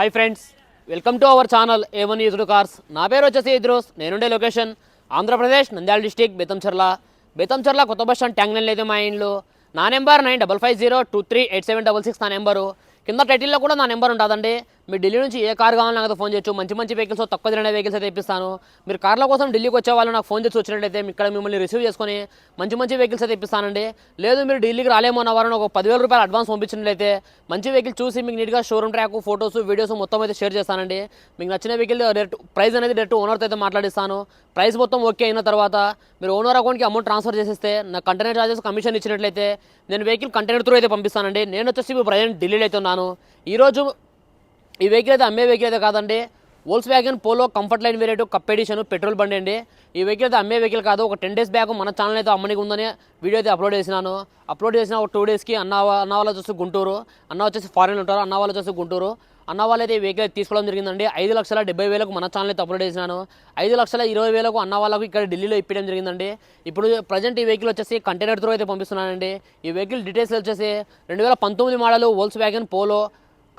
Hi friends welcome to our channel A one used cars నా పేరు వచ్చేసి ఇద్రోస్. నేనుండే లొకేషన్. ఆంధ్రప్రదేశ్ నంద్యాల డిస్టిక్ బెతంచర్ల బెతంచర్ల కొత్త బస్ స్టాండ్ ట్యాంక్ లేదు మా ఇంట్లో నా number nine double five zero two three eight seven double six నా నెంబరు. కింద టైటిల్లో కూడా నా నెంబర్ ఉంటుందండి. మీరు ఢిల్లీ నుంచి ఏ కార్ కావాలో నాకు ఫోన్ చేయొచ్చు. మంచి మంచి వెహికల్స్ తక్కువ తినే వెహికల్స్ అయితే ఇప్పిస్తాను. మీరు కార్ల కోసం ఢిల్లీకి వచ్చే వాళ్ళు నాకు ఫోన్ చేసి వచ్చినట్లయితే ఇక్కడ మిమ్మల్ని రిసీవ్ చేసుకొని మంచి మంచి వెహికల్స్ అయితే ఇప్పిస్తానండి. లేదు మీరు ఢిల్లీకి రాలేమో అన్న వారిని ఒక పదివేల రూపాయలు అడ్వాన్స్ పంపించినట్లయితే మంచి వెహికల్ చూసి మీకు నీట్గా షోరూమ్ ట్రాక్ ఫోటోస్ వీడియోస్ మొత్తం అయితే షేర్ చేస్తానండి. మీకు నచ్చిన వెహికల్ డైరెక్ట్ ప్రైస్ అనేది డైరెక్ట్ ఓనర్తో అయితే మాట్లాడిస్తాను. ప్రైస్ మొత్తం ఓకే అయిన తర్వాత మీరు ఓనర్ అకౌంట్కి అమౌంట్ ట్రాన్స్ఫర్ చేసేస్తే నా కంటైనర్ చార్జెస్ కమిషన్ ఇచ్చినట్లయితే నేను వెహికల్ కంటైనర్ త్రూ అయితే పంపిస్తానండి. నేను వచ్చేసి ఇప్పుడు ప్రజెంట్ ఢిల్లీలో అయితే ఉన్నాను. ఈరోజు ఈ వెహికల్ అయితే అమ్మే వెహికల్ అయితే కాదండి. Volkswagen Polo comfort line variant cup edition petrol బండి అండి. ఈ వెహికల్ అయితే అమ్మే వెహికల్ కాదు ఒక టెన్ డేస్ బ్యాక్ మన ఛానల్ అయితే అమ్మనికి ఉందని వీడియో అయితే అప్లోడ్ చేసినాను. అప్లోడ్ చేసిన ఒక టూ డేస్కి అన్న అన్న వాళ్ళు వచ్చేసి గుంటూరు అన్న వచ్చేసి ఫారెన్ ఉంటారు అన్న వాళ్ళు వచ్చేసి గుంటూరు. అన్న వాళ్ళు అయితే ఈ వెహికల్ తీసుకోవడం జరిగిందండి. ఐదు లక్షల డెబ్బై వేలకు మన ఛానల్ అయితే అప్లోడ్ చేసినాను. ఐదు లక్షల ఇరవై వేలకు అన్న వాళ్ళకు ఇక్కడ ఢిల్లీలో ఇప్పించడం జరిగిందండి. ఇప్పుడు ప్రజెంట్ ఈ వెహికల్ వచ్చేసి కంటైనర్ త్రూ అయితే పంపిస్తున్నానండి. ఈ వెహికల్ డీటెయిల్స్ వచ్చేసి రెండు వేల పంతొమ్మిది model Volkswagen Polo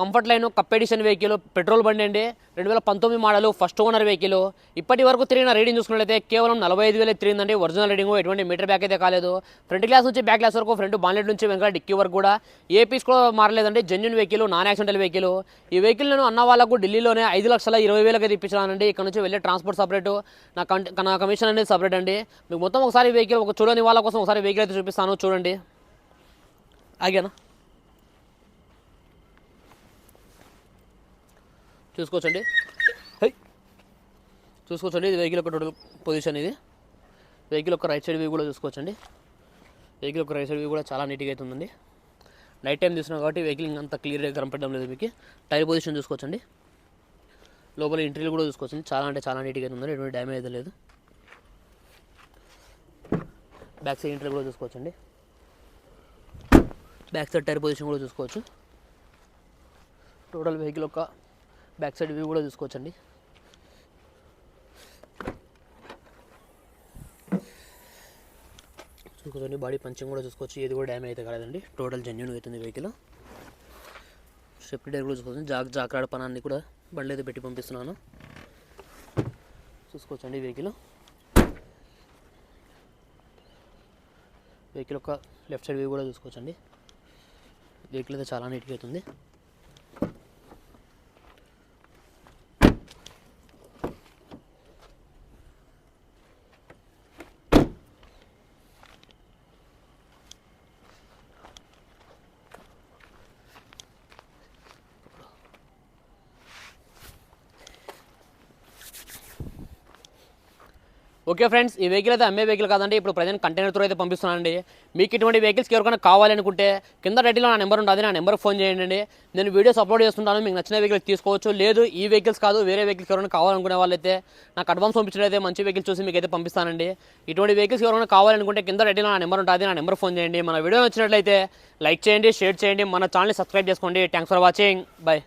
comfort line cup edition vehicle petrol బండి అండి. రెండు వేల పంతొమ్మిది మోడల్ ఫస్ట్ ఓనర్ వెహికల్. ఇప్పటి వరకు తిరిగిన రీడింగ్ చూసుకున్నట్లయితే కేవలం నలభై ఐదు వేలు తిరిగిందండి. ఒరిజినల్ రీడింగ్ ఎటువంటి మీటర్ బ్యాక్ అయితే కాలేదు. ఫ్రంట్ గ్లాస్ నుంచి బ్యాక్ గ్లాస్ వరకు ఫ్రంట్ బాన్లెట్ నుంచి వెంకట డిక్కీ వరకు కూడా ఏ పీస్ కూడా మారలేదండి. Genuine vehicle non accidental vehicle. ఈ వెహికల్ నేను అన్న వాళ్ళకు ఢిల్లీలోనే ఐదు లక్షల ఇరవై వేలకి అయితే ఇప్పించానండి. ఇక్కడ నుంచి వెళ్ళే ట్రాన్స్పోర్ట్ సపరేట్. నా నా కమిషన్ అనేది సపరేట్ అండి. మీకు మొత్తం ఒకసారి వెహికల్ ఒక చూడని వాళ్ళ కోసం ఒకసారి వెహికల్ అయితే చూపిస్తాను. చూడండి. ఆగేనా? చూసుకోవచ్చండి. హై. చూసుకోవచ్చండి. ఇది వెహికల్ యొక్క టోటల్ పొజిషన్ ఇది. వెహికల్ యొక్క రైట్ సైడ్ వ్యూ కూడా చూసుకోవచ్చండి. వెహికల్ యొక్క రైట్ సైడ్ వ్యూ కూడా చాలా నీట్గా అయితే ఉందండి నైట్ టైం తీసినా కాబట్టి వెహికల్ అంత క్లియర్గా కనపడడం లేదు మీకు. టైర్ పొజిషన్ చూసుకోవచ్చండి. లోపల ఇంటీరియర్ కూడా చూసుకోవచ్చండి. చాలా అంటే చాలా నీట్గా అయితే ఉందండి ఎటువంటి డ్యామేజ్ అయితే లేదు. బ్యాక్ సైడ్ ఇంటీరియర్ కూడా చూసుకోవచ్చండి. బ్యాక్ సైడ్ టైర్ పొజిషన్ కూడా చూసుకోవచ్చు. టోటల్ వెహికల్ యొక్క బ్యాక్ సైడ్ వ్యూ కూడా చూసుకోవచ్చండి. చూసుకోవచ్చండి బాడీ పంచింగ్ కూడా చూసుకోవచ్చు. ఏది కూడా డ్యామేజ్ అయితే కాలేదండి. టోటల్ జెన్యున్ అవుతుంది వెహికల్ సేఫ్టీ డైర్ కూడా చూసుకోవచ్చు. జాక్ జాక్రాడ పనాన్ని కూడా బండి అయితే పెట్టి పంపిస్తున్నాను. చూసుకోవచ్చండి వెహికల్ వెహికల్ యొక్క లెఫ్ట్ సైడ్ వ్యూ కూడా చూసుకోవచ్చండి. వెహికల్ అయితే చాలా నీట్గా అవుతుంది ఓకే ఫ్రెండ్స్ ఈ వెహికల్ అయితే అమ్మే వెహికల్ కాదండి. ఇప్పుడు ప్రజెంట్ కంటైనర్ త్రూ అయితే పంపిస్తున్నానండి. మీకు ఇటువంటి వెహికల్స్ ఎవరికైనా కావాలనుకుంటే కింద రెడీలో నా నెంబర్ ఉంటుంది నా నెంబర్ ఫోన్ చేయండి. నేను వీడియోస్ అప్లోడ్ చేస్తుంటాను మీకు నచ్చిన వెహికల్ తీసుకోవచ్చు. లేదు ఈ వెహికల్స్ కాదు వేరే వెహికల్స్ ఎవరైనా కావాలనుకునే వాళ్ళైతే నాకు అడ్వాన్స్ పంపించినైతే మంచి వెహికల్ చూసి మీకు అయితే పంపిస్తానండి. ఇటువంటి వెహికల్స్ ఎవరైనా కావాలనుకుంటే కింద రెడీలో నా నెంబర్ ఉంటుంది నా నెంబర్ ఫోన్ చేయండి. మన వీడియో నచ్చినట్లయితే లైక్ చేయండి షేర్ చేయండి. మన ఛానల్ని సబ్స్క్రైబ్ చేసుకోండి. Thanks for watching bye